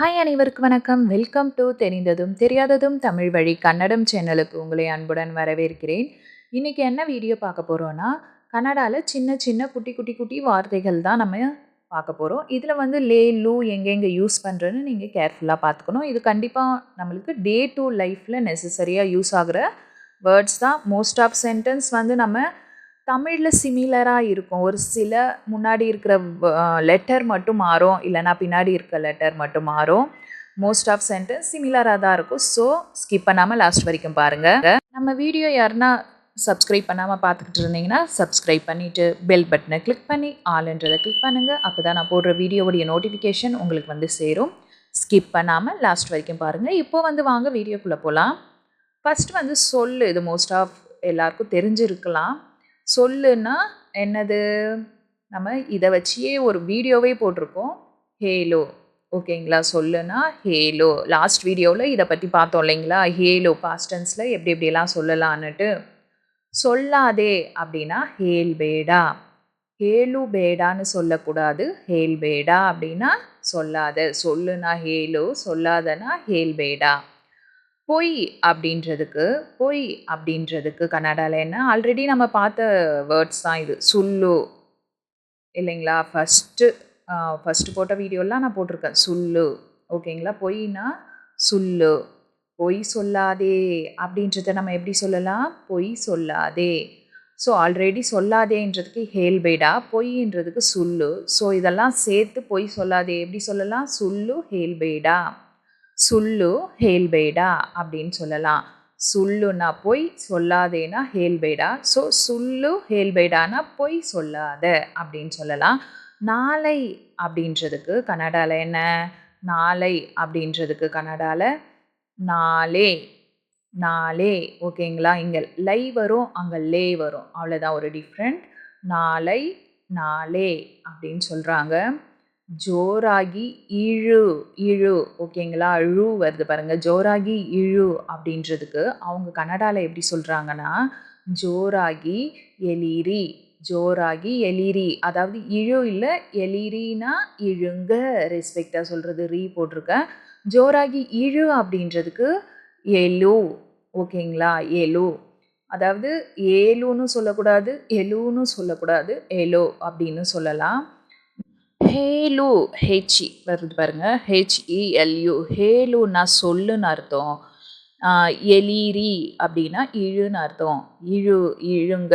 Hi அனைவருக்கும் வணக்கம். Welcome to தெரிந்ததும் தெரியாததும் தமிழ் வழி கன்னடம் சேனலுக்கு உங்களை அன்புடன் வரவேற்கிறேன். இன்றைக்கி என்ன வீடியோ பார்க்க போகிறோன்னா கன்னடாவில் சின்ன சின்ன குட்டி குட்டி குட்டி வார்த்தைகள் தான் நம்ம பார்க்க போகிறோம் இதில் வந்து லே லூ எங்கெங்கே யூஸ் பண்ணுறேன்னு நீங்கள் கேர்ஃபுல்லாக பார்த்துக்கணும். இது கண்டிப்பாக நம்மளுக்கு டே டு லைஃப்பில் நெசசரியாக யூஸ் ஆகிற வேர்ட்ஸ் தான். மோஸ்ட் ஆஃப் சென்டென்ஸ் வந்து நம்ம தமிழில் சிமிலராக இருக்கும். ஒரு சில முன்னாடி இருக்கிற லெட்டர் மட்டும் மாறும். இல்லைனா பின்னாடி இருக்கிற லெட்டர் மட்டும் மாறும். மோஸ்ட் ஆஃப் சென்டென்ஸ் சிமிலராக தான் இருக்கும். ஸோ ஸ்கிப் பண்ணாமல் லாஸ்ட் வரைக்கும் பாருங்கள் நம்ம வீடியோ யாருன்னா சப்ஸ்கிரைப் பண்ணாமல் பார்த்துக்கிட்டு இருந்தீங்கன்னா சப்ஸ்கிரைப் பண்ணிவிட்டு பெல் பட்டனை கிளிக் பண்ணி ஆல்ன்றதை கிளிக் பண்ணுங்கள் அப்போ தான் நான் போடுற வீடியோவுடைய நோட்டிஃபிகேஷன் உங்களுக்கு வந்து சேரும். ஸ்கிப் பண்ணாமல் லாஸ்ட் வரைக்கும் பாருங்கள் இப்போ வந்து வாங்க வீடியோக்குள்ளே போகலாம் ஃபஸ்ட் வந்து சொல் இது மோஸ்ட் ஆஃப் எல்லாருக்கும் தெரிஞ்சிருக்கலாம். சொல்லுன்னா என்னது? நம்ம இதை வச்சியே ஒரு வீடியோவே போட்டிருக்கோம். ஹேலோ. ஓகேங்களா? சொல்லுனா ஹேலோ. லாஸ்ட் வீடியோவில் இதை பற்றி பார்த்தோம் இல்லைங்களா? ஹேலோ பாஸ்டன்ஸில் எப்படி எப்படிலாம் சொல்லலான்னுட்டு. சொல்லாதே அப்படின்னா ஹேல் பேடா ஹேலு பேடான்னு சொல்லக்கூடாது. ஹேல் பேடா அப்படின்னா சொல்லாத. சொல்லுனா ஹேலு சொல்லாதனா ஹேல் பேடா பொய் அப்படின்றதுக்கு பொய் அப்படின்றதுக்கு கன்னடாவில் என்ன ஆல்ரெடி நம்ம பார்த்த வேர்ட்ஸ் தான் இது. சுல்லு இல்லைங்களா? ஃபஸ்ட்டு ஃபஸ்ட்டு போட்ட வீடியோலாம் நான் போட்டிருக்கேன். சுல்லு ஓகேங்களா? பொய்னா சுல்லு பொய் சொல்லாதே அப்படின்றத நம்ம எப்படி சொல்லலாம்? பொய் சொல்லாதே. ஸோ ஆல்ரெடி சொல்லாதேன்றதுக்கு ஹேல்பேடா பொய்ன்றதுக்கு சுல்லு ஸோ இதெல்லாம் சேர்த்து பொய் சொல்லாதே எப்படி சொல்லலாம்? சுல்லு ஹேல்பேடா. சுல்லு ஹேல்பேடா அப்படின்னு சொல்லலாம். சுல்லுனா பொய் சொல்லாதேனா ஹேல்பேடா. ஸோ சுல்லு ஹேல்பேடானா பொய் சொல்லாத அப்படின்னு சொல்லலாம். நாளை அப்படின்றதுக்கு கன்னடாவில் என்ன? நாளை அப்படின்றதுக்கு கன்னடாவில் நாளே. நாளே ஓகேங்களா? இங்கே லை வரும் அங்கே லே வரும். அவ்வளோதான் ஒரு டிஃப்ரெண்ட் நாளை நாளே அப்படின்னு சொல்கிறாங்க ஜோராகி இழு இழு. ஓகேங்களா அழு வருது பாருங்கள் ஜோராகி இழு அப்படின்றதுக்கு அவங்க கன்னடாவில் எப்படி சொல்கிறாங்கன்னா ஜோராகி எலிரி ஜோராகி எலிரி. அதாவது இழு இல்லை எலிரினா இழுங்க ரெஸ்பெக்டாக சொல்கிறது ரீ போட்டிருக்கேன். ஜோராகி இழு அப்படின்றதுக்கு எலு ஓகேங்களா எலு. அதாவது ஏலுன்னு சொல்லக்கூடாது எலுன்னு சொல்லக்கூடாது எலோ அப்படின்னு சொல்லலாம். ஹேலு ஹெச்இ. வருது பாருங்கள் ஹெச்இஎல்யூ. ஹேலுன்னா சொல்லுன்னு அர்த்தம். எலீரி அப்படின்னா இழுன்னு அர்த்தம். இழு இழுங்க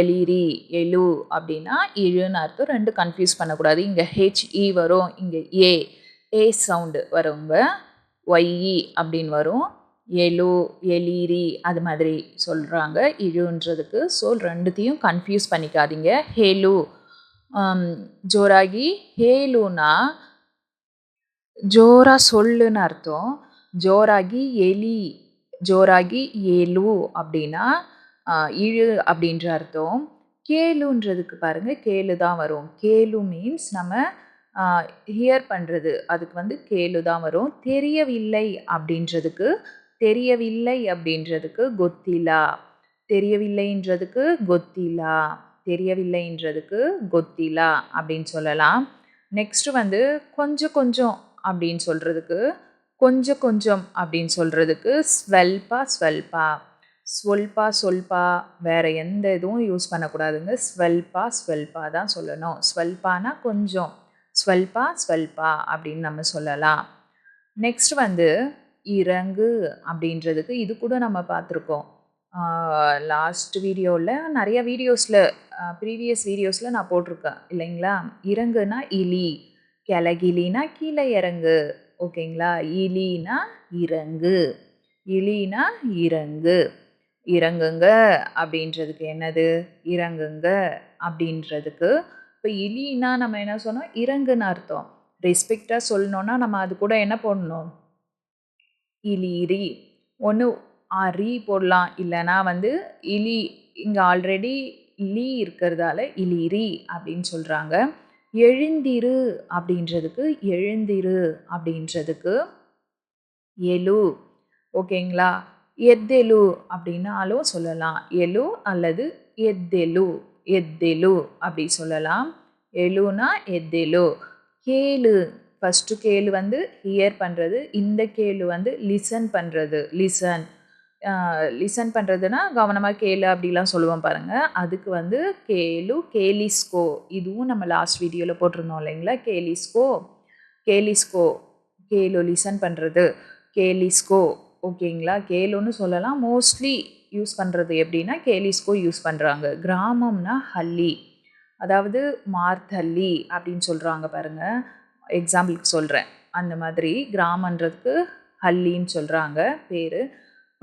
எலீரி எழு அப்படின்னா இழுன்னு அர்த்தம். ரெண்டு கன்ஃபியூஸ் பண்ணக்கூடாது. இங்கே ஹெச்இ வரும் இங்கே ஏ. ஏ சவுண்டு வருங்க ஒய்இ அப்படின்னு வரும். எலு எலீரி அது மாதிரி சொல்கிறாங்க இழுன்றதுக்கு. ஸோ ரெண்டுத்தையும் கன்ஃபியூஸ் பண்ணிக்காதீங்க. ஹேலு ஜோராகி ஹேலுனா ஜோரா சொல்லுன்னு அர்த்தம். ஜோராகி எலி ஜோராகி ஏலு அப்படின்னா இழு அப்படின்ற அர்த்தம். கேலுன்றதுக்கு பாருங்கள் கேளு தான் வரும். கேலு மீன்ஸ் நம்ம ஹியர் பண்ணுறது அதுக்கு வந்து கேளு தான் வரும். தெரியவில்லை அப்படின்றதுக்கு தெரியவில்லை அப்படின்றதுக்கு கொத்திலா. தெரியவில்லைன்றதுக்கு கொத்திலா. தெரியவில்லைன்றதுக்கு கொத்திலா அப்படின்னு சொல்லலாம். நெக்ஸ்ட்டு வந்து கொஞ்சம் கொஞ்சம் அப்படின்னு சொல்கிறதுக்கு கொஞ்சம் கொஞ்சம் அப்படின்னு சொல்கிறதுக்கு ஸ்வல்பா ஸ்வல்பா ஸ்வல்பா சொல்பா வேறு எந்த இதுவும் யூஸ் பண்ணக்கூடாதுங்க. ஸ்வல்பா ஸ்வல்பா தான் சொல்லணும். ஸ்வல்பானா கொஞ்சம் ஸ்வல்பா ஸ்வல்பா அப்படின்னு நம்ம சொல்லலாம். நெக்ஸ்ட் வந்து இறங்கு அப்படின்றதுக்கு இது கூட நம்ம பார்த்துருக்கோம். லாஸ்ட் வீடியோவில் நிறைய வீடியோஸில் ப்ரீவியஸ் வீடியோஸில் நான் போட்டிருக்கேன் இல்லைங்களா? இறங்குனா இலி கிளகிலினா கீழே இறங்கு ஓகேங்களா? இலினா இறங்கு இலினா இறங்கு இறங்குங்க அப்படின்றதுக்கு என்னது? இறங்குங்க அப்படின்றதுக்கு இப்போ இலினா நம்ம என்ன சொன்னோம்? இறங்குன்னு அர்த்தம். ரெஸ்பெக்டாக சொல்லணுன்னா நம்ம அது கூட என்ன போடணும்? இலிரி. ஒன்று ரீ போடலாம் இல்லைனா வந்து இலி இங்கே ஆல்ரெடி லீ இருக்கிறதால இலீரி அப்படின்னு சொல்கிறாங்க எழுந்திரு அப்படின்றதுக்கு எழுந்திரு அப்படின்றதுக்கு எலு ஓகேங்களா? எத்தெலு அப்படின்னாலும் சொல்லலாம். எலு அல்லது எத்தெலு எத்தெலு அப்படி சொல்லலாம். எலுனா எத்தெலு கேளு. ஃபஸ்ட்டு கேளு வந்து ஹியர் பண்ணுறது இந்த கேளு வந்து லிசன் பண்ணுறது லிசன் லிசன் பண்ணுறதுனா கவனமாக கேளு அப்படிலாம் சொல்லுவோம் பாருங்கள் அதுக்கு வந்து கேளு கேலிஸ்கோ. இதுவும் நம்ம லாஸ்ட் வீடியோவில் போட்டிருந்தோம் இல்லைங்களா? கேலிஸ்கோ கேலிஸ்கோ. கேலு லிசன் பண்ணுறது கேலிஸ்கோ. ஓகேங்களா? கேலுன்னு சொல்லலாம். மோஸ்ட்லி யூஸ் பண்ணுறது எப்படின்னா கேலிஸ்கோ யூஸ் பண்ணுறாங்க கிராமம்னா ஹல்லி அதாவது மார்த்தல்லி அப்படின்னு சொல்கிறாங்க பாருங்கள் எக்ஸாம்பிளுக்கு சொல்கிறேன் அந்த மாதிரி கிராமன்றதுக்கு ஹல்லின்னு சொல்கிறாங்க பேர்.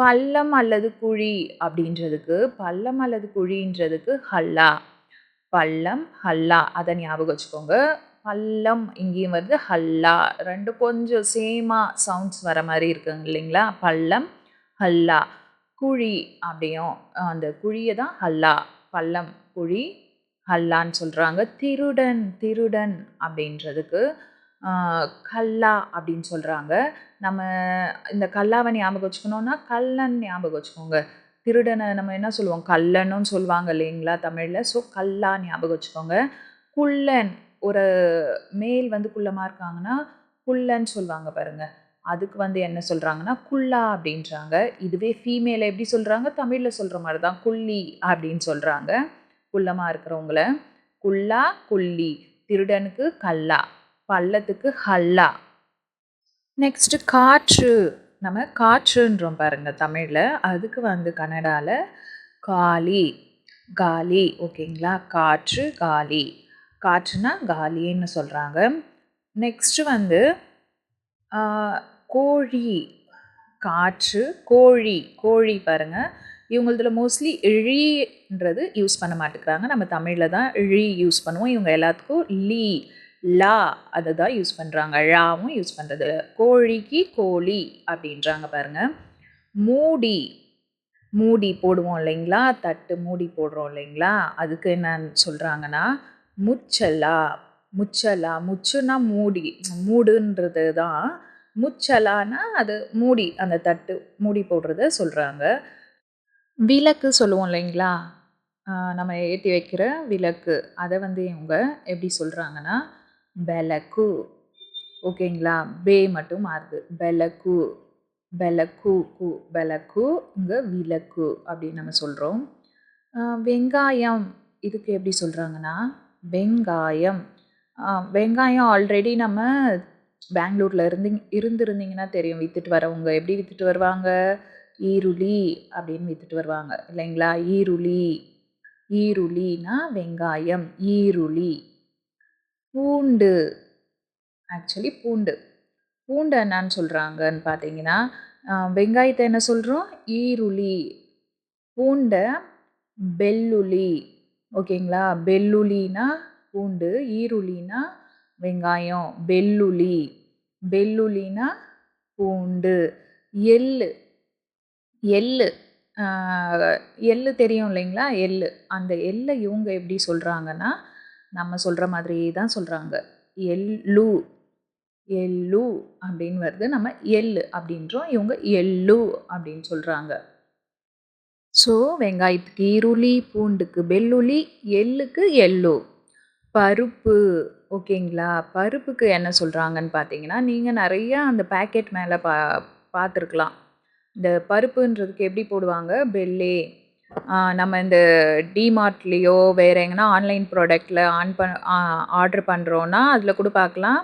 பள்ளம் அல்லது குழி அப்படின்றதுக்கு பள்ளம் அல்லது குழின்றதுக்கு ஹல்லா. பள்ளம் ஹல்லா. அதை ஞாபகம் வச்சுக்கோங்க. பள்ளம் இங்கேயும் வருது ஹல்லா. ரெண்டு கொஞ்சம் சேமாக சவுண்ட்ஸ் வர மாதிரி இருக்குங்க இல்லைங்களா? பள்ளம் ஹல்லா. குழி அப்படியும் அந்த குழியை தான் ஹல்லா. பள்ளம் குழி ஹல்லான்னு சொல்கிறாங்க திருடன் திருடன் அப்படின்றதுக்கு கல்லா அப்படின்னு சொல்கிறாங்க நம்ம இந்த கல்லாவை ஞாபகம் வச்சுக்கணுன்னா கல்லன் ஞாபகம் வச்சுக்கோங்க. திருடனை நம்ம என்ன சொல்லுவோம்? கல்லன்னு சொல்லுவாங்க இல்லைங்களா தமிழில்? ஸோ கல்லா ஞாபகம் வச்சுக்கோங்க. குள்ளன் ஒரு மேல் வந்து குள்ளமாக இருக்காங்கன்னா குள்ளன்னு சொல்லுவாங்க பாருங்கள் அதுக்கு வந்து என்ன சொல்கிறாங்கன்னா குள்ளா அப்படின்றாங்க. இதுவே ஃபீமேலை எப்படி சொல்கிறாங்க தமிழில் சொல்கிற மாதிரி தான் குள்ளி அப்படின்னு சொல்கிறாங்க குள்ளமாக இருக்கிறவங்கள. குள்ளா குள்ளி. திருடனுக்கு கல்லா. பள்ளத்துக்கு ஹல்லா. நெக்ஸ்ட்டு காற்று. நம்ம காற்றுன்றோம் பாருங்கள் தமிழில். அதுக்கு வந்து கன்னடாவில் காலி காலி ஓகேங்களா? காற்று காலி காற்றுனா காலின்னு சொல்கிறாங்க நெக்ஸ்ட்டு வந்து கோழி. காற்று கோழி. கோழி பாருங்கள் இவங்களதில் மோஸ்ட்லி இழின்றது யூஸ் பண்ண மாட்டேங்கிறாங்க நம்ம தமிழில் தான் இழி யூஸ் பண்ணுவோம். இவங்க எல்லாத்துக்கும் லீ. லா அதை தான் யூஸ் பண்ணுறாங்க ழாவும் யூஸ் பண்ணுறது கோழிக்கு கோழி அப்படின்றாங்க பாருங்கள் மூடி மூடி போடுவோம் இல்லைங்களா? தட்டு மூடி போடுறோம் இல்லைங்களா? அதுக்கு என்னன்னு சொல்கிறாங்கன்னா முச்சலா. முச்சலா முச்சுன்னா மூடி மூடுன்றது தான். முச்சலானா அது மூடி அந்த தட்டு மூடி போடுறத சொல்கிறாங்க விளக்கு சொல்லுவோம் இல்லைங்களா? நம்ம ஏற்றி வைக்கிற விளக்கு. அதை வந்து இவங்க எப்படி சொல்கிறாங்கன்னா பெலக்கு ஓகேங்களா பே மட்டும் மாறுது பெலக்கு பெலக்கு கு பெலக்கு இங்கே விளக்கு அப்படின்னு நம்ம சொல்கிறோம் வெங்காயம் இதுக்கு எப்படி சொல்கிறாங்கன்னா வெங்காயம் வெங்காயம் ஆல்ரெடி நம்ம பெங்களூரில் இருந்து இருந்திருந்தீங்கன்னா தெரியும் விற்றுட்டு வரவங்க எப்படி விற்றுட்டு வருவாங்க ஈருளி அப்படின்னு விற்றுட்டு வருவாங்க இல்லைங்களா ஈருளி ஈருளினா வெங்காயம் ஈருளி பூண்டு. ஆக்சுவலி பூண்டு. பூண்டு என்னன்னு சொல்கிறாங்கன்னு பார்த்தீங்கன்னா வெங்காயத்தை என்ன சொல்கிறோம் ஈருளி. பூண்டை பெல்லுளி ஓகேங்களா? பெல்லுளினா பூண்டு ஈருளினா வெங்காயம் பெல்லுளி பெல்லுளினா பூண்டு. எள்ளு. எள்ளு. எள்ளு தெரியும் இல்லைங்களா? எள்ளு. அந்த எள்ளை இவங்க எப்படி சொல்கிறாங்கன்னா நம்ம சொல்கிற மாதிரியே தான் சொல்கிறாங்க எள்ளு எள்ளு அப்படின்னு வருது. நம்ம எள்ளு அப்படின்றோம். இவங்க எள்ளு அப்படின்னு சொல்கிறாங்க ஸோ வெங்காயத்துக்கு இருளி பூண்டுக்கு பெல்லுளி எள்ளுக்கு எள்ளு. பருப்பு ஓகேங்களா? பருப்புக்கு என்ன சொல்கிறாங்கன்னு பார்த்தீங்கன்னா நீங்கள் நிறையா அந்த பேக்கெட் மேலே பா பார்த்துருக்கலாம் இந்த பருப்புன்றதுக்கு எப்படி போடுவாங்க? பெல்லே நம்ம இந்த டிமார்ட்லேயோ வேறு எங்கன்னா ஆன்லைன் ப்ராடக்டில் ஆன் பண் ஆர்டர் பண்ணுறோன்னா அதில் கூட பார்க்கலாம்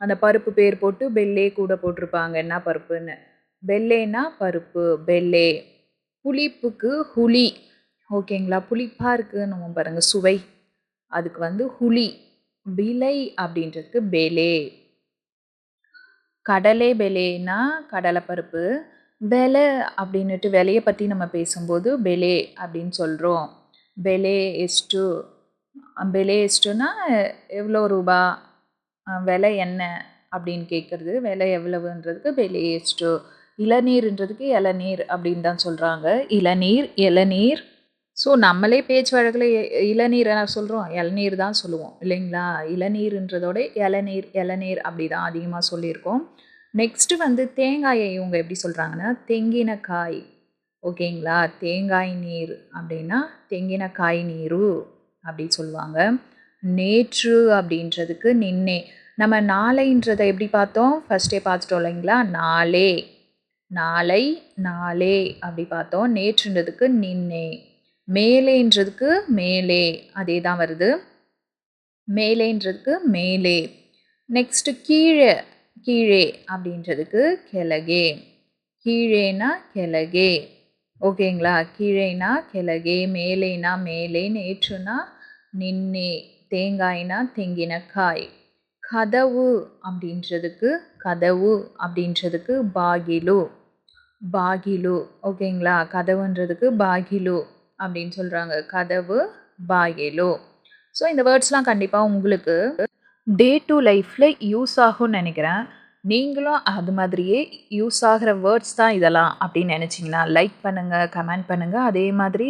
அந்த பருப்பு பேர் போட்டு பெல்லே கூட போட்டிருப்பாங்க. என்ன பருப்புன்னு? பெல்லேனா பருப்பு. பெல்லே புளிப்புக்கு ஹுளி ஓகேங்களா? புளிப்பாக இருக்குன்னு பாருங்கள் சுவை. அதுக்கு வந்து ஹுளி விலை அப்படின்றதுக்கு பெலே கடலை பெலேன்னா கடலைப்பருப்பு விலை அப்படின்னுட்டு விலையை பற்றி நம்ம பேசும்போது பெலே அப்படின்னு சொல்கிறோம் பெலே எஸ்டு பெலே எஸ்டுனா எவ்வளோ ரூபா விலை என்ன அப்படின்னு கேட்குறது விலை எவ்வளவுன்றதுக்கு பெலே எஸ்டு இளநீர்ன்றதுக்கு இளநீர் அப்படின்னு தான் சொல்கிறாங்க இளநீர் இளநீர். ஸோ நம்மளே பேச்சு வழக்கில் இளநீரை சொல்கிறோம் இளநீர் தான் சொல்லுவோம். இல்லைங்களா? இளநீர்ன்றதோட இளநீர் இளநீர் அப்படி தான் அதிகமாக சொல்லியிருக்கோம். நெக்ஸ்ட்டு வந்து தேங்காயை இவங்க எப்படி சொல்கிறாங்கன்னா தெங்கினக்காய். ஓகேங்களா? தேங்காய் நீர் அப்படின்னா தேங்கினக்காய் நீரு அப்படி சொல்லுவாங்க. நேற்று அப்படின்றதுக்கு நின்னே. நம்ம நாளைன்றதை எப்படி பார்த்தோம்? ஃபஸ்ட்டே பார்த்துட்டோம் இல்லைங்களா? நாளே. நாளை நாளே அப்படி பார்த்தோம். நேற்றுன்றதுக்கு நின்னே. மேலேன்றதுக்கு மேலே அதே தான் வருது. மேலேன்றதுக்கு மேலே. நெக்ஸ்ட்டு கீழே கீழே அப்படின்றதுக்கு கிழகே. கீழேனா கிழகே. ஓகேங்களா? கீழேனா கிழகே மேலேனா மேலே நேற்றுனா நின்னே தேங்காய்னா தெங்கினக்காய். கதவு அப்படின்றதுக்கு கதவு அப்படின்றதுக்கு பாகிலு. பாகிலு ஓகேங்களா? கதவுன்றதுக்கு பாகிலு அப்படின்னு சொல்கிறாங்க கதவு பாகிலு. ஸோ இந்த வேர்ட்ஸ்லாம் கண்டிப்பாக உங்களுக்கு டே டு லைஃப்பில் யூஸ் ஆகும்னு நினைக்கிறேன். நீங்களும் அது மாதிரியே யூஸ் ஆகிற வேர்ட்ஸ் தான் இதெல்லாம் அப்படின்னு நினச்சிங்கன்னா லைக் பண்ணுங்கள் கமெண்ட் பண்ணுங்கள் அதே மாதிரி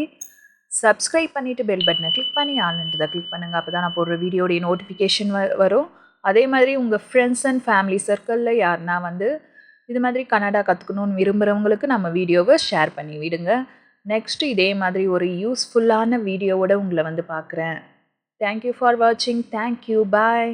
சப்ஸ்கிரைப் பண்ணிவிட்டு பெல் பட்டனை கிளிக் பண்ணி ஆளுன்றதை கிளிக் பண்ணுங்கள் அப்போ தான் நான் போடுற வீடியோடைய நோட்டிஃபிகேஷன் வ வரும். அதே மாதிரி உங்கள் ஃப்ரெண்ட்ஸ் அண்ட் ஃபேமிலி சர்க்கிளில் யாருனா வந்து இது மாதிரி கன்னடா கற்றுக்கணுன்னு விரும்புகிறவங்களுக்கு நம்ம வீடியோவை ஷேர் பண்ணி விடுங்க. நெக்ஸ்ட்டு இதே மாதிரி ஒரு யூஸ்ஃபுல்லான வீடியோவோட உங்களை வந்து பார்க்குறேன். தேங்க்யூ ஃபார் வாட்சிங் தேங்க்யூ பாய்